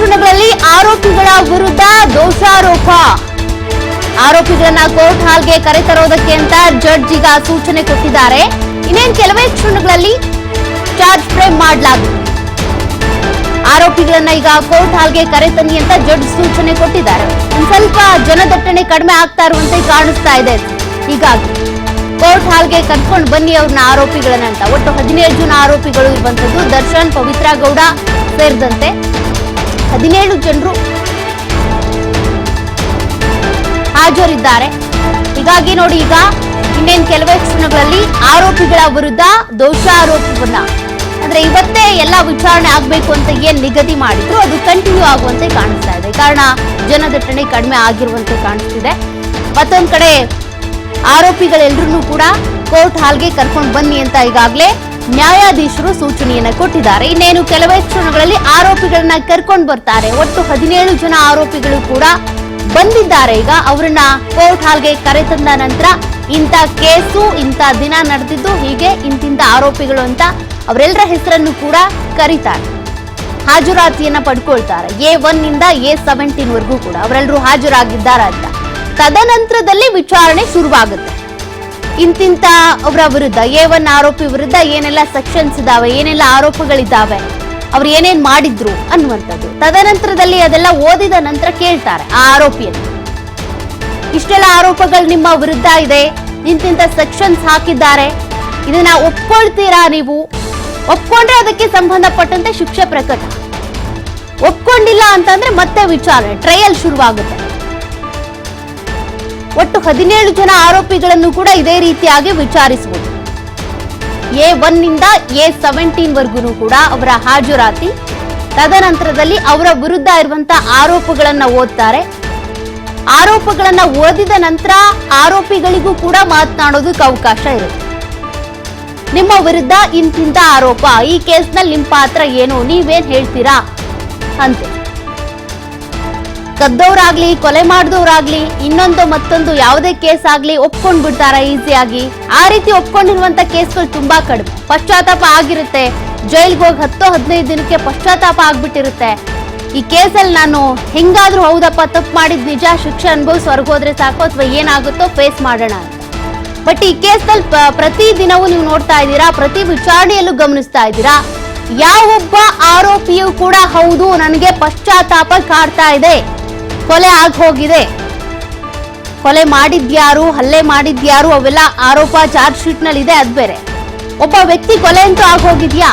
ಕ್ಷಣಗಳಲ್ಲಿ ಆರೋಪಿಗಳ ವಿರುದ್ಧ ದೋಷಾರೋಪ. ಆರೋಪಿಗಳನ್ನ ಕೋರ್ಟ್ ಹಾಲ್ಗೆ ಕರೆತರೋದಕ್ಕೆ ಅಂತ ಜಡ್ಜ್ ಈಗ ಸೂಚನೆ ಕೊಟ್ಟಿದ್ದಾರೆ. ಇನ್ನೇನು ಕೆಲವೇ ಕ್ಷಣಗಳಲ್ಲಿ ಚಾರ್ಜ್ ಫ್ರೇಮ್ ಮಾಡಲಾಗುತ್ತೆ ಆರೋಪಿಗಳನ್ನ ಈಗ ಕೋರ್ಟ್ ಹಾಲ್ಗೆ ಕರೆತನ್ನಿ ಅಂತ ಜಡ್ಜ್ ಸೂಚನೆ ಕೊಟ್ಟಿದ್ದಾರೆ. ಸ್ವಲ್ಪ ಜನದಟ್ಟಣೆ ಕಡಿಮೆ ಆಗ್ತಾ ಇರುವಂತೆ ಕಾಣಿಸ್ತಾ ಇದೆ. ಹೀಗಾಗಿ ಕೋರ್ಟ್ ಹಾಲ್ಗೆ ಕರ್ಕೊಂಡು ಬನ್ನಿ ಅವ್ರನ್ನ ಆರೋಪಿಗಳನ್ನ ಅಂತ. ಒಟ್ಟು ಹದಿನೇಳು ಜನ ಆರೋಪಿಗಳು ಇರುವಂತದ್ದು ದರ್ಶನ್ ಪವಿತ್ರ ಗೌಡ ಸೇರಿದಂತೆ ಹದಿನೇಳು ಜನರು ಹಾಜರಿದ್ದಾರೆ. ಹೀಗಾಗಿ ನೋಡಿ ಈಗ ಇನ್ನೇನು ಕೆಲವೇ ಕ್ಷಣಗಳಲ್ಲಿ ಆರೋಪಿಗಳ ವಿರುದ್ಧ ದೋಷಾರೋಪವನ್ನ ಅಂದ್ರೆ ಇವತ್ತೇ ಎಲ್ಲ ವಿಚಾರಣೆ ಆಗ್ಬೇಕು ಅಂತ ಏನ್ ನಿಗದಿ ಮಾಡಿದ್ರು, ಅದು ಕಂಟಿನ್ಯೂ ಆಗುವಂತೆ ಕಾಣಿಸ್ತಾ ಇದೆ. ಕಾರಣ ಜನದಟ್ಟಣೆ ಕಡಿಮೆ ಆಗಿರುವಂತೆ ಕಾಣಿಸ್ತಿದೆ. ಮತ್ತೊಂದ್ ಕಡೆ ಆರೋಪಿಗಳೆಲ್ಲರೂ ಕೂಡ ಕೋರ್ಟ್ ಹಾಲ್ಗೆ ಕರ್ಕೊಂಡು ಬನ್ನಿ ಅಂತ ಈಗಾಗಲೇ ನ್ಯಾಯಾಧೀಶರು ಸೂಚನೆಯನ್ನು ಕೊಟ್ಟಿದ್ದಾರೆ. ಇನ್ನೇನು, ಕೆಲವೇ ಕ್ಷಣಗಳಲ್ಲಿ ಆರೋಪಿಗಳನ್ನ ಕರ್ಕೊಂಡು ಬರ್ತಾರೆ. ಒಟ್ಟು ಹದಿನೇಳು ಜನ ಆರೋಪಿಗಳು ಕೂಡ ಬಂದಿದ್ದಾರೆ. ಈಗ ಅವರನ್ನ ಕೋರ್ಟ್ ಹಾಲ್ಗೆ ಕರೆತಂದ ನಂತರ ಇಂಥ ಕೇಸು, ಇಂಥ ದಿನ ನಡೆದಿದ್ದು ಹೀಗೆ ಇಂತಿಂತ ಆರೋಪಿಗಳು ಅಂತ ಅವರೆಲ್ಲರ ಹೆಸರನ್ನು ಕೂಡ ಕರೀತಾರೆ. ಹಾಜರಾತಿಯನ್ನ ಪಡ್ಕೊಳ್ತಾರೆ. ಎ ಒನ್ ಇಂದ ಎ ಸೆವೆಂಟೀನ್ ವರೆಗೂ ಕೂಡ ಅವರೆಲ್ಲರೂ ಹಾಜರಾಗಿದ್ದಾರೆ ಅಂತ ತದನಂತರದಲ್ಲಿ ವಿಚಾರಣೆ ಶುರುವಾಗುತ್ತೆ. ಇಂತಿಂತ ಅವರ ವಿರುದ್ಧ ಎ ಒನ್ ಆರೋಪಿ ವಿರುದ್ಧ ಏನೆಲ್ಲ ಸೆಕ್ಷನ್ಸ್ ಇದಾವೆ, ಏನೆಲ್ಲ ಆರೋಪಗಳಿದ್ದಾವೆ ಅವ್ರು ಏನೇನ್ ಮಾಡಿದ್ರು ಅನ್ನುವಂಥದ್ದು. ತದನಂತರದಲ್ಲಿ ಅದೆಲ್ಲ ಓದಿದ ನಂತರ ಕೇಳ್ತಾರೆ ಆ ಆರೋಪಿಯನ್ನು. ಇಷ್ಟೆಲ್ಲ ಆರೋಪಗಳು ನಿಮ್ಮ ವಿರುದ್ಧ ಇದೆ, ಇಂತಿಂತ ಸೆಕ್ಷನ್ಸ್ ಹಾಕಿದ್ದಾರೆ, ಇದನ್ನ ಒಪ್ಕೊಳ್ತೀರಾ ನೀವು? ಒಪ್ಕೊಂಡ್ರೆ ಅದಕ್ಕೆ ಸಂಬಂಧಪಟ್ಟಂತೆ ಶಿಕ್ಷೆ ಪ್ರಕಟ. ಒಪ್ಕೊಂಡಿಲ್ಲ ಅಂತಂದ್ರೆ ಮತ್ತೆ ವಿಚಾರಣೆ ಟ್ರಯಲ್ ಶುರುವಾಗುತ್ತೆ. ಒಟ್ಟು ಹದಿನೇಳು ಜನ ಆರೋಪಿಗಳನ್ನು ಕೂಡ ಇದೇ ರೀತಿಯಾಗಿ ವಿಚಾರಿಸಬಹುದು ಎ ಒನ್ನಿಂದ ಎ ಸೆವೆಂಟೀನ್ ವರ್ಗೂ ಕೂಡ ಅವರ ಹಾಜರಾತಿ. ತದನಂತರದಲ್ಲಿ ಅವರ ವಿರುದ್ಧ ಇರುವಂತಹ ಆರೋಪಗಳನ್ನ ಓದ್ತಾರೆ. ಆರೋಪಗಳನ್ನ ಓದಿದ ನಂತರ ಆರೋಪಿಗಳಿಗೂ ಕೂಡ ಮಾತನಾಡೋದಕ್ಕೆ ಅವಕಾಶ ಇರುತ್ತೆ. ನಿಮ್ಮ ವಿರುದ್ಧ ಇಂತಿಂತ ಆರೋಪ, ಈ ಕೇಸ್ನಲ್ಲಿ ನಿಮ್ಮ ಪಾತ್ರ ಏನು, ನೀವೇನ್ ಹೇಳ್ತೀರಾ? ಅಂತೆ. ಕದ್ದವ್ರಾಗ್ಲಿ, ಕೊಲೆ ಮಾಡಿದವ್ರಾಗ್ಲಿ, ಇನ್ನೊಂದು ಮತ್ತೊಂದು ಯಾವುದೇ ಕೇಸ್ ಆಗ್ಲಿ ಒಪ್ಕೊಂಡ್ ಬಿಡ್ತಾರ ಈಸಿಯಾಗಿ. ಆ ರೀತಿ ಒಪ್ಕೊಂಡಿರುವಂತ ಕೇಸ್ಗಳು ತುಂಬಾ ಕಡಿಮೆ. ಪಶ್ಚಾತ್ತಾಪ ಆಗಿರುತ್ತೆ. ಜೈಲ್ಗೆ ಹೋಗಿ ಹತ್ತು ಹದಿನೈದು ದಿನಕ್ಕೆ ಪಶ್ಚಾತ್ತಾಪ ಆಗ್ಬಿಟ್ಟಿರುತ್ತೆ. ಈ ಕೇಸಲ್ಲಿ ನಾನು ಹೆಂಗಾದ್ರೂ ಹೌದಪ್ಪ, ತಪ್ಪು ಮಾಡಿದ ನಿಜ, ಶಿಕ್ಷೆ ಅನುಭವಿಸಿ ಹೊರಗೆ ಹೋದ್ರೆ ಸಾಕು ಅಥವಾ ಏನಾಗುತ್ತೋ ಫೇಸ್ ಮಾಡೋಣ ಬಟ್ ಈ ಕೇಸಲ್ಲಿ ಪ್ರತಿ ದಿನವೂ ನೀವು ನೋಡ್ತಾ ಇದ್ದೀರಾ, ಪ್ರತಿ ವಿಚಾರಣೆಯಲ್ಲೂ ಗಮನಿಸ್ತಾ ಇದ್ದೀರಾ? ಯಾವೊಬ್ಬ ಆರೋಪಿಯು ಕೂಡ ಹೌದು, ನನಗೆ ಪಶ್ಚಾತ್ತಾಪ ಕಾಡ್ತಾ ಇದೆ. ಕೊಲೆ ಹೋಗಿದೆ. ಕೊಲೆ ಮಾಡಿದ್ಯಾರು, ಹಲ್ಲೆ ಮಾಡಿದ್ಯಾರು ಅವೆಲ್ಲ ಆರೋಪ ಚಾರ್ಜ್ ಶೀಟ್ನಲ್ಲಿ ಇದೆ ಬೇರೆ. ಒಬ್ಬ ವ್ಯಕ್ತಿ ಕೊಲೆ ಅಂತೂ ಆಗೋಗಿದ್ಯಾ